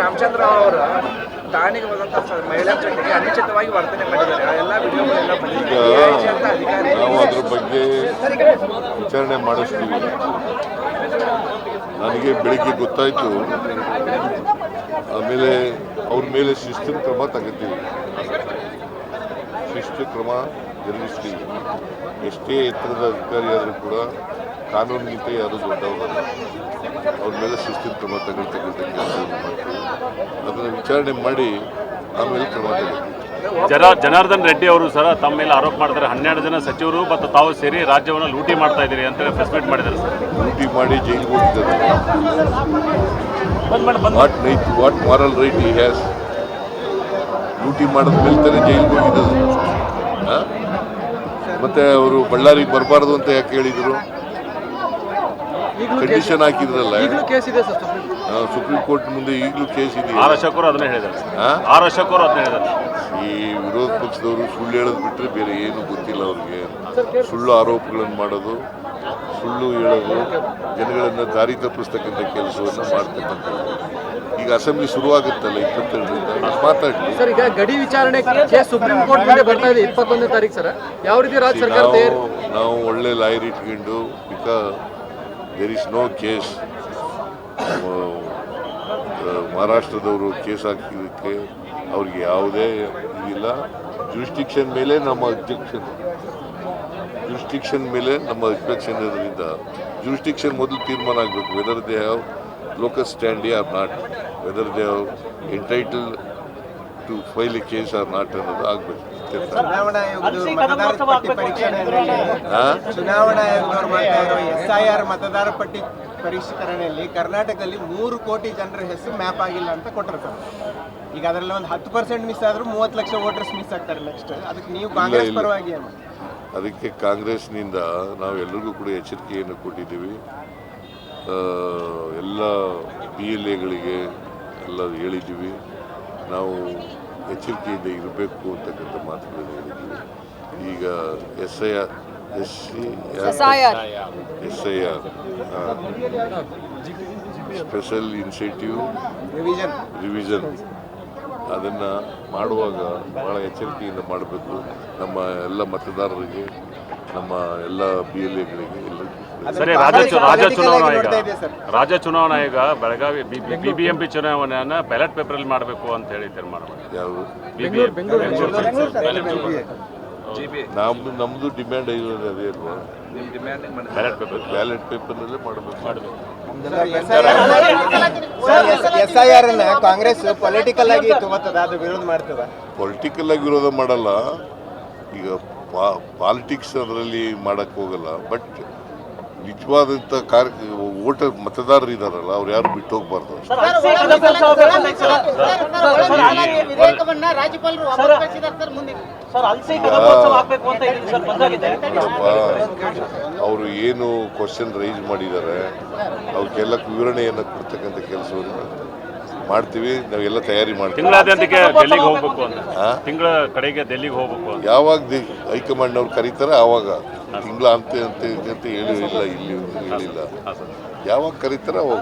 ರಾಮಚಂದ್ರ ಅವರು ದಾನಿಗೆ ಹೋದಂತ ಮಹಿಳಾ ಜೊತೆಗೆ ಅನುಚಿತವಾಗಿ ವರ್ತನೆ ಮಾಡಿದ್ದಾರೆ. ಆ ಎಲ್ಲ ವಿಡಿಯೋಗಳೆಲ್ಲ ಬಂದಿದೆ. ಅಧಿಕಾರಿ ನಾವು ಅದ್ರ ಬಗ್ಗೆ ವಿಚಾರಣೆ ಮಾಡಿಸ್ತೀವಿ. ನನಗೆ ಬೆಳಿಗ್ಗೆ ಗೊತ್ತಾಯಿತು. ಆಮೇಲೆ ಅವ್ರ ಮೇಲೆ ಶಿಸ್ತಿನ ಕ್ರಮ ತಗೋತೀವಿ. ಶಿಸ್ತು ಕ್ರಮ ಜರುಗಿಸ್ತೀವಿ. ಎಷ್ಟೇ ಎತ್ತರದ ಅಧಿಕಾರಿ ಆದರೂ ಕೂಡ ಕಾನೂನಿಗಿಂತ ಯಾರು ದೊಡ್ಡವರಲ್ಲ ಅವ್ರ ಮೇಲೆ ಶಿಸ್ತಿನ ಕ್ರಮ ತಗೊಳ್ತಕ್ಕಂಥ ಕೆಲಸವನ್ನು ಮಾಡ್ತೀವಿ. ಅದನ್ನು ವಿಚಾರಣೆ ಮಾಡಿ ಆಮೇಲೆ ಕ್ರಮ ಜನ ಜನಾರ್ದನ್ ರೆಡ್ಡಿ ಅವರು ಸರ್ ತಮ್ಮ ಮೇಲೆ ಆರೋಪ ಮಾಡ್ತಾರೆ ಹನ್ನೆರಡು ಜನ ಸಚಿವರು ಮತ್ತು ತಾವು ಸೇರಿ ರಾಜ್ಯವನ್ನು ಲೂಟಿ ಮಾಡ್ತಾ ಇದ್ದೀರಿ ಅಂತ ಪ್ರೆಸ್ ಮೀಟ್ ಮಾಡಿದ್ದಾರೆ ಸರ್. ಲೂಟಿ ಮಾಡಿ ಜೈಲಿಗೆ ಹೋಗಿದ್ದಾರೆ what night what moral right ಈ ಹ್ಯಾಸ್ ಲೂಟಿ ಮಾಡಿದ ಮೇಲೆ ತಾನೇ ಜೈಲಿಗೆ ಹೋಗಿದ್ದು? ಮತ್ತೆ ಅವರು ಬಳ್ಳಾರಿಗೆ ಬರಬಾರ್ದು ಅಂತ ಯಾಕೆ ಹೇಳಿದರು? ಕಂಡೀಷನ್ ಹಾಕಿದ್ರಲ್ಲ? ಕೇಸ್ ಇದೆ ಸರ್ ಸುಪ್ರೀಂ ಕೋರ್ಟ್. ಮುಂದೆ ಈಗಲೂ ಕೇಸ್ ಇದೆ ಆರ್ ಅದನ್ನೇ ಹೇಳಿದ್ದಾರೆ? ಆರ್ ಹೇಳಿದ್ದಾರೆ. ಈ ವಿರೋಧ ಪಕ್ಷದವರು ಸುಳ್ಳು ಹೇಳೋದು ಬಿಟ್ಟರೆ ಬೇರೆ ಏನು ಗೊತ್ತಿಲ್ಲ ಅವ್ರಿಗೆ. ಸುಳ್ಳು ಆರೋಪಗಳನ್ನು ಮಾಡೋದು ಸುಳ್ಳು ಹೇಳೋದು ಜನಗಳನ್ನು ದಾರಿ ತಪ್ಪಿಸ್ತಕ್ಕಂಥ ಕೆಲಸವನ್ನು ಮಾಡ್ತಕ್ಕಂಥದ್ದು. ಈಗ ಅಸೆಂಬ್ಲಿ ಶುರುವಾಗುತ್ತಲ್ಲ ಇಪ್ಪತ್ತೆರಡರಿಂದ? ಮಾತಾಡಲಿ. ಸರ್ ಈಗ ಗಡಿ ವಿಚಾರಣೆ ಕೇಸ್ ಸುಪ್ರೀಂ ಕೋರ್ಟ್ ಮುಂದೆ ಬರ್ತಾ ಇದೆ ಇಪ್ಪತ್ತೊಂದನೇ ತಾರೀಕು ಸರ್. ಯಾವ ರೀತಿ ರಾಜ್ಯ ಸರ್ಕಾರ ತಯಾರಿ ನಾವು ಒಳ್ಳೆ ಲಾಯರ್ ಇಟ್ಕೊಂಡು because there is no case ಮಹಾರಾಷ್ಟ್ರದವರು case ಹಾಕಿದ್ದಕ್ಕೆ ಅವ್ರಿಗೆ ಯಾವುದೇ ಇದಿಲ್ಲ ಜುರಿಸ್ಟಿಕ್ಷನ್ ಮೇಲೆ ನಮ್ಮ ಅಬ್ಜೆಕ್ಷನ್ ಜುರಿಸ್ಟಿಕ್ಷನ್ ಮೇಲೆ ನಮ್ಮ ಅಬ್ಜೆಕ್ಷನ್ ಇರೋದ್ರಿಂದ ಜುರಿಸ್ಟಿಕ್ಷನ್ ಮೊದಲು ತೀರ್ಮಾನ ಆಗಬೇಕು. Whether they have locus stand or not whether they have entitle to file a case or not ಅನ್ನೋದು ಆಗಬೇಕು ಚುನಾವಣಾ ಆಯೋಗದವರು ಮತದಾರರ ಪಟ್ಟಿ ಪರಿಷ್ಕರಣೆಯಲ್ಲಿ ಚುನಾವಣಾ ಆಯೋಗದವರು ಎಸ್ ಐ ಆರ್ ಮತದಾರ ಪಟ್ಟಿ ಪರಿಷ್ಕರಣೆಯಲ್ಲಿ ಕರ್ನಾಟಕದಲ್ಲಿ ಮೂರು ಕೋಟಿ ಜನರ ಹೆಸರು ಮ್ಯಾಪ್ ಆಗಿಲ್ಲ ಅಂತ ಕೊಟ್ಟಿರ್ತಾರೆ ಈಗ ಅದರಲ್ಲಿ ಒಂದು ಹತ್ತು ಪರ್ಸೆಂಟ್ ಮಿಸ್ ಆದ್ರೂ ಮೂವತ್ತು ಲಕ್ಷ ವೋಟರ್ಸ್ ಮಿಸ್ ಆಗ್ತಾರೆ ನೆಕ್ಸ್ಟ್ ಅದಕ್ಕೆ ನೀವು ಕಾಂಗ್ರೆಸ್ ಪರವಾಗಿ ಅದಕ್ಕೆ ಕಾಂಗ್ರೆಸ್ನಿಂದ ನಾವು ಎಲ್ರಿಗೂ ಕೂಡ ಎಚ್ಚರಿಕೆಯನ್ನು ಕೊಟ್ಟಿದ್ದೀವಿ. ಆ, ಎಲ್ಲ ಬಿ ಎಲ್ ಎಗಳಿಗೆ ಎಲ್ಲ ಹೇಳಿದ್ದೀವಿ. ನಾವು ಎಚ್ಚರಿಕೆಯಿಂದ ಇರಬೇಕು ಅಂತಕ್ಕಂಥ ಮಾತುಗಳನ್ನು ಹೇಳಿದ್ದೀವಿ. ಈಗ S I R S C S I R special incentive revision. Revision. ಅದನ್ನು ಮಾಡುವಾಗ ಭಾಳ ಎಚ್ಚರಿಕೆಯಿಂದ ಮಾಡಬೇಕು. ನಮ್ಮ ಎಲ್ಲ ಮತದಾರರಿಗೆ ನಮ್ಮ ಎಲ್ಲ ಬಿ ಎಲ್ ಎಗಳಿಗೆ ಸರಿ ರಾಜ್ಯ ರಾಜ ರಾಜ್ಯ ಚುನಾವಣಾ ಆಯೋಗ. ರಾಜ್ಯ ಚುನಾವಣಾ ಆಯೋಗ Belagavi B B M P ಚುನಾವಣೆಯನ್ನ ballot ಪೇಪರಲ್ಲಿ ಮಾಡಬೇಕು ಅಂತ ಹೇಳಿ ತೀರ್ಮಾನ ನಮ್ದು ನಮ್ದು ನಮ್ಮದು ಡಿಮ್ಯಾಂಡ್ ಇರೋದು ಅದೇ ಅಲ್ವಾ? ಬ್ಯಾಲೆಟ್ ಪೇಪರ್ ಬ್ಯಾಲೆಟ್ ಪೇಪರ್ನಲ್ಲೇ ಮಾಡಬೇಕು. ಮಾಡಬೇಕು. ಎಸ್ ಐ ಆರ್ ಅನ್ನ ಕಾಂಗ್ರೆಸ್ ಪೊಲಿಟಿಕಲ್ ಆಗಿ ತಗೋತದ ಅದು ವಿರೋಧ ಮಾಡ್ತದ. ಪೊಲಿಟಿಕಲ್ ಆಗಿ ವಿರೋಧ ಮಾಡಲ್ಲ. ಈಗ ಪಾಲಿಟಿಕ್ಸ್ ಅದರಲ್ಲಿ ಮಾಡಕ್ಕೆ ಹೋಗಲ್ಲ ಬಟ್ ನಿಜವಾದಂಥ ಕಾರ್ಯ ವೋಟರ್ ಮತದಾರರು ಇದಾರಲ್ಲ ಅವ್ರು ಯಾರು ಬಿಟ್ಟು ಹೋಗ್ಬಾರ್ದು ರಾಜ್ಯಪಾಲರು ಅವರು ಏನು ಕ್ವಶನ್ ರೈಸ್ ಮಾಡಿದ್ದಾರೆ ಅವಕ್ಕೆಲ್ಲ ವಿವರಣೆಯನ್ನು ಕೊಡ್ತಕ್ಕಂಥ ಕೆಲಸವನ್ನು ಮಾಡ್ತೀವಿ ನಾವೆಲ್ಲ ತಯಾರಿ ಮಾಡ್ತೀವಿ. ತಿಂಗಳಾದ್ಯಂತಕ್ಕೆ ಡೆಲ್ಲಿಗೆ ಹೋಗ್ಬೇಕು ಅಂತ. ತಿಂಗಳ ಕಡೆಗೆ ಡೆಲ್ಲಿಗೆ ಹೋಗ್ಬೇಕು ಅಂತ. ಯಾವಾಗ ದಿ- ಹೈಕಮಾಂಡ್ನವ್ರು ಕರೀತಾರೆ ಆವಾಗ ತಿಂಗಳ ಅಂತ ಅಂತ ಹೇಳಿಲ್ಲ ಹೇಳಿ ಇಲ್ಲಿ ಹೇಳಿಲ್ಲ ಯಾವಾಗ ಕರೀತಾರೆ ಅವಾಗ.